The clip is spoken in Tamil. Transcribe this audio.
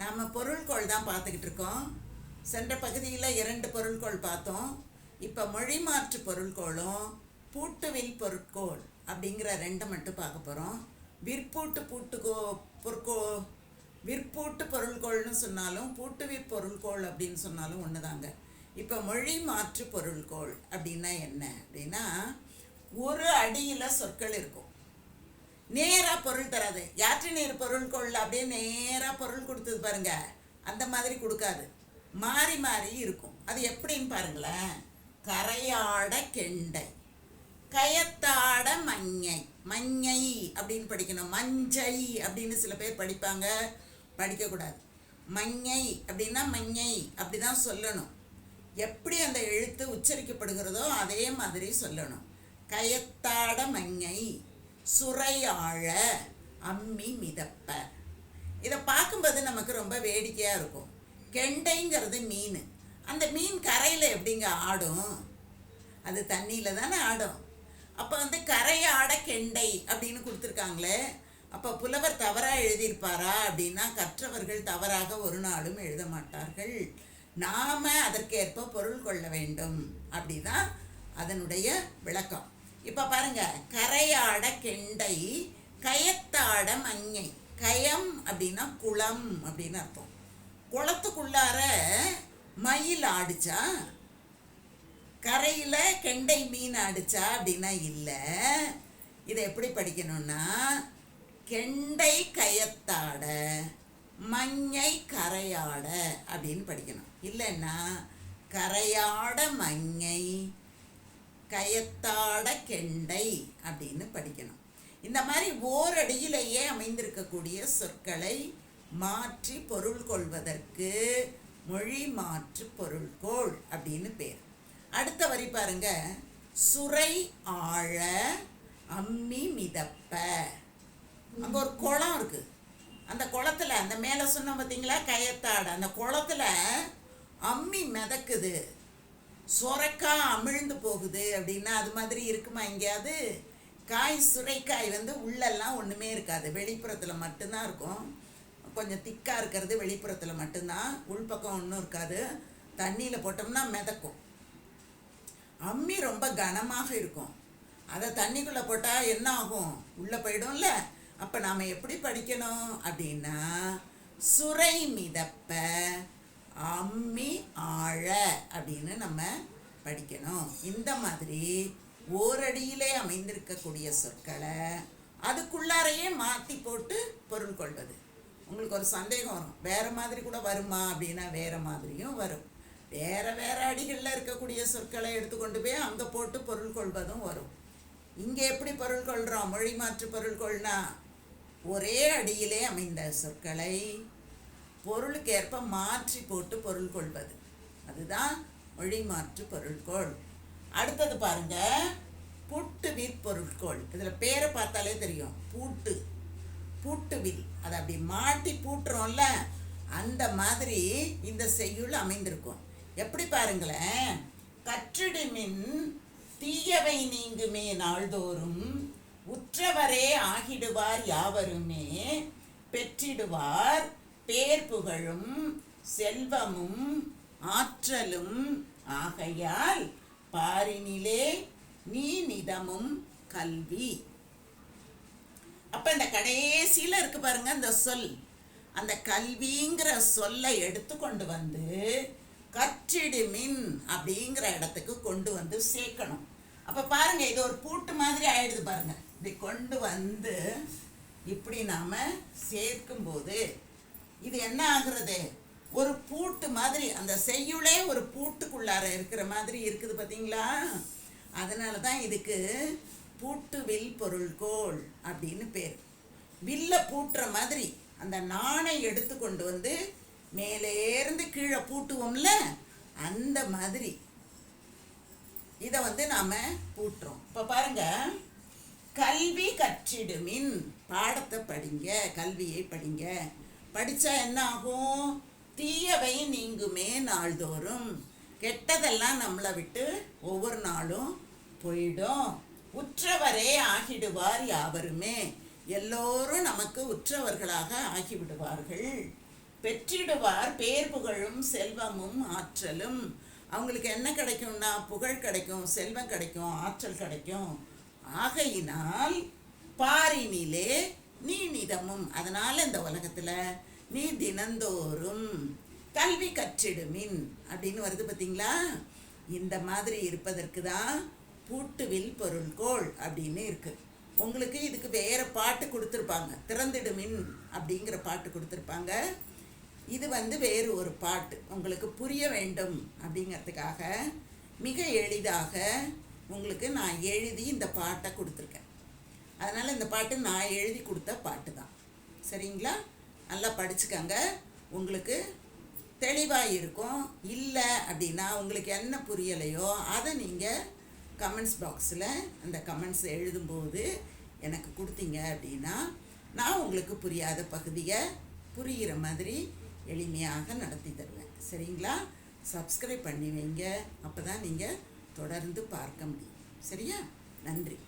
நாம் பொருள்கோள் தான் பார்த்துக்கிட்டு இருக்கோம். சென்ற பகுதியில் இரண்டு பொருள்கோள் பார்த்தோம். இப்போ மொழி மாற்று பொருள்கோளும் பூட்டுவில் பொருட்கோள் அப்படிங்கிற ரெண்டை மட்டும் பார்க்க போகிறோம் விற்பூட்டு பூட்டுக்கோ பொற்கோ விற்பூட்டு பொருள்கோள்னு சொன்னாலும் பூட்டுவிற் பொருள்கோள் அப்படின்னு சொன்னாலும் ஒன்று தாங்க இப்போ மொழி மாற்று பொருள்கோள் அப்படின்னா என்ன அப்படின்னா ஒரு அடியில் சொற்கள் இருக்கும். நேராக பொருள் தராது. யாற்று நீர் பொருள் கொள்ள அப்படியே நேராக பொருள் கொடுத்தது பாருங்க. அந்த மாதிரி கொடுக்காது. மாறி மாறி இருக்கும். அது எப்படின்னு பாருங்களேன். கரையாட கெண்டை. கயத்தாட மஞ்சை. மஞ்சை அப்படின்னு படிக்கணும். மஞ்சை அப்படின்னு சில பேர் படிப்பாங்க. படிக்கக்கூடாது. மஞ்சை அப்படின்னா மஞ்சை அப்படி தான் சொல்லணும். எப்படி அந்த எழுத்து உச்சரிக்கப்படுகிறதோ அதே மாதிரி சொல்லணும். கயத்தாட மஞ்சை. சுரையாழ அம்மி மிதப்ப. இதை பார்க்கும்போது நமக்கு ரொம்ப வேடிக்கையாக இருக்கும். கெண்டைங்கிறது மீன். அந்த மீன் கரையில் எப்படிங்க ஆடும்? அது தண்ணியில் தானே ஆடும். அப்போ வந்து கரையாட கெண்டை அப்படின்னு கொடுத்துருக்காங்களே. அப்போ புலவர் தவறாக எழுதியிருப்பாரா அப்படின்னா கற்றவர்கள் தவறாக ஒரு நாளும் எழுத மாட்டார்கள். நாம் அதற்கேற்ப பொருள் கொள்ள வேண்டும். அப்படிதான் அதனுடைய விளக்கம். இப்போ பாருங்க கரையாட கெண்டை கயத்தாட மஞ்சை. கயம் அப்படின்னா குளம் அப்படின்னு அர்த்தம். குளத்துக்குள்ளார மயில் ஆடிச்சா? கரையில் கெண்டை மீன் ஆடிச்சா அப்படின்னா இல்லை. இதை எப்படி படிக்கணும்னா கெண்டை கயத்தாட மஞ்சை கரையாட அப்படின்னு படிக்கணும். இல்லைன்னா கரையாட மஞ்சை கயத்தாட கெண்டை அப்படின்னு படிக்கணும். இந்த மாதிரி ஓரடியிலேயே அமைந்திருக்கக்கூடிய சொற்களை மாற்றி பொருள் கொள்வதற்கு மொழி மாற்று பொருள்கோள் அப்படின்னு பேர். அடுத்த வரி பாருங்க. சுரை ஆழ அம்மி மிதப்ப. அங்கே ஒரு குளம் இருக்கு. அந்த குளத்தில் அந்த மேலே சொன்னோம் பார்த்தீங்களா கயத்தாடு. அந்த குளத்துல அம்மி மிதக்குது. சொரக்காய் அமிழ்ந்து போகுது அப்படின்னா அது மாதிரி இருக்குமா எங்கேயாவது? காய் சுரைக்காய் வந்து உள்ளெல்லாம் ஒன்றுமே இருக்காது. வெளிப்புறத்தில் மட்டும்தான் இருக்கும். கொஞ்சம் திக்காக இருக்கிறது வெளிப்புறத்தில் மட்டும்தான். உள்பக்கம் ஒன்றும் இருக்காது. தண்ணியில் போட்டோம்னா மிதக்கும். அம்மி ரொம்ப கனமாக இருக்கும். அதை தண்ணிக்குள்ளே போட்டால் என்ன ஆகும்? உள்ளே போயிடும்ல. அப்போ நாம் எப்படி படிக்கணும் அப்படின்னா சுரை மிதப்ப அம்மி ஆழ அப்படின்னு நம்ம படிக்கணும். இந்த மாதிரி ஓரடியிலே அமைந்திருக்கக்கூடிய சொற்களை அதுக்குள்ளாரையே மாற்றி போட்டு பொருள் கொள்வது. உங்களுக்கு ஒரு சந்தேகம் வரும். வேறு மாதிரி கூட வருமா அப்படின்னா வேறு மாதிரியும் வரும். வேறு வேறு அடிகளில் இருக்கக்கூடிய சொற்களை எடுத்துக்கொண்டு போய் அங்கே போட்டு பொருள் கொள்வதும் வரும். இங்கே எப்படி பொருள் கொள்கிறோம் மொழி மாற்று பொருள் கொள்னா ஒரே அடியிலே அமைந்த சொற்களை பொருளுக்கேற்ப மாற்றி போட்டு பொருள் கொள்வது. அதுதான் மொழி மாற்று பொருள்கோள். அடுத்தது பாருங்க பூட்டுவில் பொருட்கோள். இதில் பேரை பார்த்தாலே தெரியும். பூட்டு. பூட்டு வில் அதை அப்படி மாட்டி பூட்டுறோம்ல அந்த மாதிரி இந்த செய்யுள் அமைந்திருக்கும். எப்படி பாருங்களேன் கற்றிடுமின் தீயவை நீங்குமே நாள்தோறும் உற்றவரே ஆகிடுவார் யாவருமே பெற்றிடுவார் பேர் புகழும் செல்வமும் ஆற்றலும் ஆகையால் பாரினிலே நீ நிதமும் கல்வி. அப்ப இந்த கடைசியில இருக்கு பாருங்க இந்த சொல். அந்த கல்விங்கிற சொல்லை எடுத்து கொண்டு வந்து கற்றிடுமின் அப்படிங்கிற இடத்துக்கு கொண்டு வந்து சேர்க்கணும். அப்ப பாருங்க இது ஒரு பூட்டு மாதிரி ஆயிடுது பாருங்க. இப்படி கொண்டு வந்து இப்படி நாம சேர்க்கும்போது இது என்ன ஆகுறது ஒரு பூட்டு மாதிரி அந்த செய்யுளே ஒரு பூட்டுக்குள்ளார இருக்கிற மாதிரி இருக்குது பார்த்தீங்களா அதனால தான் இதுக்கு பூட்டு வில் பொருள்கோள் அப்படின்னு பேர். வில்ல பூட்டுற மாதிரி அந்த நாணை எடுத்து கொண்டு வந்து மேலேருந்து கீழே பூட்டுவோம்ல அந்த மாதிரி. இதை வந்து நாம் பூட்டுறோம். இப்போ பாருங்க. கல்வி கற்றிடுமின். பாடத்தை படிங்க கல்வியை படிங்க. படித்தா என்ன ஆகும் தீயவை நீங்குமே நாள்தோறும். கெட்டதெல்லாம் நம்மளை விட்டு ஒவ்வொரு நாளும் போயிடும். உற்றவரே ஆகிடுவார் யாவருமே. எல்லோரும் நமக்கு உற்றவர்களாக ஆகிவிடுவார்கள். பெற்றிடுவார் பேர் புகழும் செல்வமும் ஆற்றலும். அவங்களுக்கு என்ன கிடைக்கும்னா புகழ் கிடைக்கும் செல்வம் கிடைக்கும் ஆற்றல் கிடைக்கும். ஆகையினால் பாரினிலே நீ அதனால் இந்த உலகத்தில் நீ தினந்தோறும் கல்வி கற்றிடுமின் அப்படின்னு வருது பார்த்தீங்களா இந்த மாதிரி இருப்பதற்கு தான் பூட்டுவில் பொருள்கோள் அப்படின்னு இருக்குது உங்களுக்கு இதுக்கு வேறு பாட்டு கொடுத்துருப்பாங்க. திறந்திடுமின் அப்படிங்கிற பாட்டு கொடுத்துருப்பாங்க. இது வந்து வேறு ஒரு பாட்டு. உங்களுக்கு புரிய வேண்டும் அப்படிங்கிறதுக்காக மிக எளிதாக உங்களுக்கு நான் எழுதி இந்த பாட்டை கொடுத்துருக்கேன். அதனால் இந்த பாட்டு நான் எழுதி கொடுத்த பாட்டு தான். சரிங்களா? நல்லா படிச்சுக்கங்க. உங்களுக்கு தெளிவாக இருக்கும். இல்லை அப்படின்னா உங்களுக்கு என்ன புரியலையோ அதை நீங்கள் கமெண்ட்ஸ் பாக்ஸில் அந்த கமெண்ட்ஸ் எழுதும்போது எனக்கு கொடுத்தீங்க அப்படின்னா நான் உங்களுக்கு புரியாத பகுதியை புரிகிற மாதிரி எளிமையாக நடத்தி தருவேன். சரிங்களா? சப்ஸ்கிரைப் பண்ணி வைங்க. அப்போ தான் நீங்கள் தொடர்ந்து பார்க்க முடியும். சரியா? நன்றி.